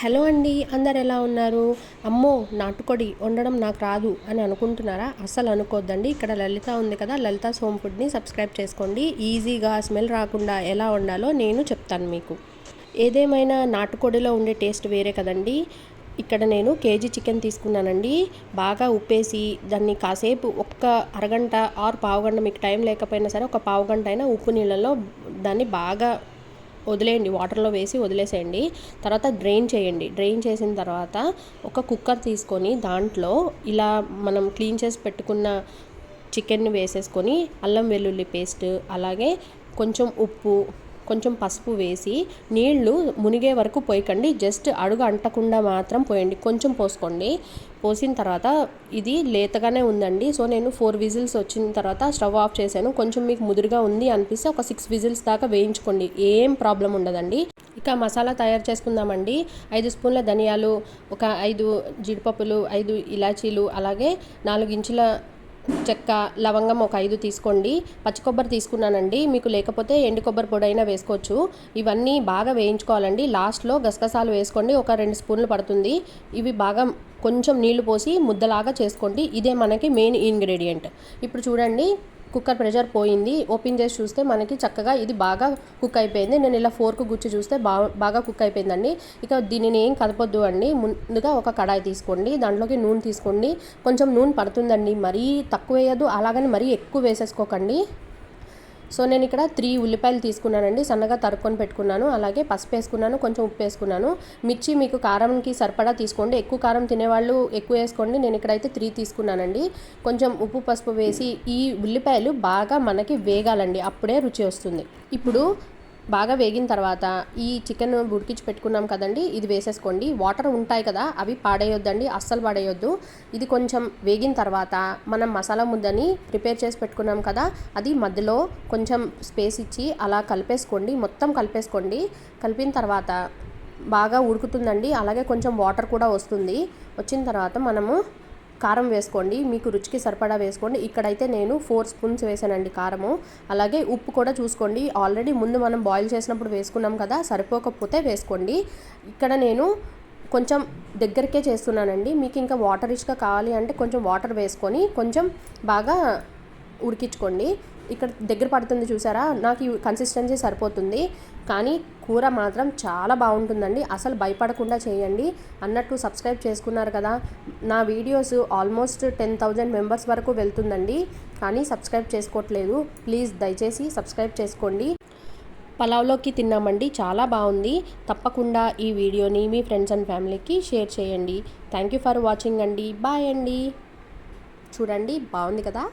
Hello అండి అందరు ఎలా ఉన్నారు? అమ్మో నాటుకోడి వండడం నాకు రాదు అని అనుకుంటున్నారా? అసలు అనుకోవద్దండి ఇక్కడ లలిత ఉంది కదా లలిత సోమ్ ఫుడ్ని సబ్స్క్రైబ్ చేసుకోండి. ఈజీగా స్మెల్ రాకుండా ఎలా వండాలో నేను చెప్తాను మీకు. ఏదేమైనా నాటుకోడిలో ఉండే టేస్ట్ వేరే కదండి. ఇక్కడ నేను కేజీ చికెన్ తీసుకున్నానండి. బాగా ఉప్పేసి దాన్ని కాసేపు ఒక్క అరగంట ఆరు పావుగంట మీకు టైం లేకపోయినా సరే ఒక పావుగంట అయినా ఉప్పు నీళ్ళలో దాన్ని బాగా వదిలేయండి వాటర్లో వేసి వదిలేసేయండి. తర్వాత డ్రైన్ చేయండి. డ్రైన్ చేసిన తర్వాత ఒక కుక్కర్ తీసుకొని దాంట్లో ఇలా మనం క్లీన్ చేసి పెట్టుకున్న చికెన్ని వేసేసుకొని అల్లం వెల్లుల్లి పేస్ట్ అలాగే కొంచెం ఉప్పు కొంచెం పసుపు వేసి నీళ్ళు మునిగే వరకు పోయకండి. జస్ట్ అడుగు అంటకుండా మాత్రం పోయండి. కొంచెం పోసుకోండి. పోసిన తర్వాత ఇది లేతగానే ఉందండి. సో నేను ఫోర్ విజిల్స్ వచ్చిన తర్వాత స్టవ్ ఆఫ్ చేశాను. కొంచెం మీకు ముదురుగా ఉంది అనిపిస్తే ఒక సిక్స్ విజిల్స్ దాకా వేయించుకోండి. ఏం ప్రాబ్లం ఉండదండి. ఇక మసాలా తయారు చేసుకుందామండి. ఐదు స్పూన్ల ధనియాలు ఒక ఐదు జీడిపప్పులు ఐదు ఇలాచీలు అలాగే నాలుగు ఇంచుల చెక్క లవంగం ఒక ఐదు తీసుకోండి. పచ్చి కొబ్బరి తీసుకున్నానండి. మీకు లేకపోతే ఎండు కొబ్బరి పొడి అయినా వేసుకోవచ్చు. ఇవన్నీ బాగా వేయించుకోవాలండి. లాస్ట్లో గసగసాలు వేసుకోండి. ఒక రెండు స్పూన్లు పడుతుంది. ఇవి బాగా కొంచెం నీళ్ళు పోసి ముద్దలాగా చేసుకోండి. ఇదే మనకి మెయిన్ ఇంగ్రీడియంట్. ఇప్పుడు చూడండి. కుక్కర్ ప్రెషర్ పోయింది. ఓపెన్ చేసి చూస్తే మనకి చక్కగా ఇది బాగా కుక్ అయిపోయింది. నేను ఇలా ఫోర్క్ గుచ్చి చూస్తే బాగా బాగా కుక్ అయిపోయిందండి. ఇక దీనిని ఏం కదపొద్దు అండి. ముందుగా ఒక కడాయి తీసుకోండి. దాంట్లోకి నూనె తీసుకోండి. కొంచెం నూనె పడుతుందండి. మరీ తక్కువ వేయద్దు అలాగని మరీ ఎక్కువ వేసేసుకోకండి. సో నేను ఇక్కడ త్రీ ఉల్లిపాయలు తీసుకున్నానండి. సన్నగా తరుక్కొని పెట్టుకున్నాను. అలాగే పసుపు వేసుకున్నాను. కొంచెం ఉప్పు వేసుకున్నాను. మిర్చి మీకు కారంకి సరిపడా తీసుకోండి. ఎక్కువ కారం తినేవాళ్ళు ఎక్కువ వేసుకోండి. నేను ఇక్కడైతే త్రీ తీసుకున్నానండి. కొంచెం ఉప్పు పసుపు వేసి ఈ ఉల్లిపాయలు బాగా మనకి వేగాలండి. అప్పుడే రుచి వస్తుంది. ఇప్పుడు బాగా వేగిన తర్వాత ఈ చికెన్ ఉడికించి పెట్టుకున్నాం కదండి ఇది వేసేసుకోండి. వాటర్ ఉంటాయి కదా అవి పాడేయొద్దండి అస్సలు పాడేయొద్దు. ఇది కొంచెం వేగిన తర్వాత మనం మసాలా ముద్దని ప్రిపేర్ చేసి పెట్టుకున్నాం కదా అది మధ్యలో కొంచెం స్పేస్ ఇచ్చి అలా కలిపేసుకోండి మొత్తం కలిపేసుకోండి. కలిపిన తర్వాత బాగా ఉడుకుతుందండి అలాగే కొంచెం వాటర్ కూడా వస్తుంది. వచ్చిన తర్వాత మనము కారం వేసుకోండి మీకు రుచికి సరిపడా వేసుకోండి. ఇక్కడైతే నేను ఫోర్ స్పూన్స్ వేసానండి కారము. అలాగే ఉప్పు కూడా చూసుకోండి. ఆల్రెడీ ముందు మనం బాయిల్ చేసినప్పుడు వేసుకున్నాం కదా సరిపోకపోతే వేసుకోండి. ఇక్కడ నేను కొంచెం దగ్గరికే చేస్తున్నానండి. మీకు ఇంకా వాటర్ రిచ్గా కావాలి అంటే కొంచెం వాటర్ వేసుకొని కొంచెం బాగా ఉడికించుకోండి. ఇక్కడ దగ్గర పడుతుంది చూసారా? నాకు ఈ కన్సిస్టెన్సీ సరిపోతుంది. కానీ కూర మాత్రం చాలా బాగుంటుందండి. అసలు భయపడకుండా చేయండి. అన్నట్టు సబ్స్క్రైబ్ చేసుకున్నారు కదా. నా videos almost ten thousand members వరకు వెళ్తుందండి. కానీ సబ్స్క్రైబ్ చేసుకోవట్లేదు. ప్లీజ్ దయచేసి సబ్స్క్రైబ్ చేసుకోండి. పలావ్లోకి తిన్నామండి. చాలా బాగుంది. తప్పకుండా ఈ వీడియోని మీ ఫ్రెండ్స్ అండ్ ఫ్యామిలీకి షేర్ చేయండి. థ్యాంక్ యూ ఫర్ వాచింగ్ అండి. బాయ్ అండి. చూడండి. బాగుంది కదా?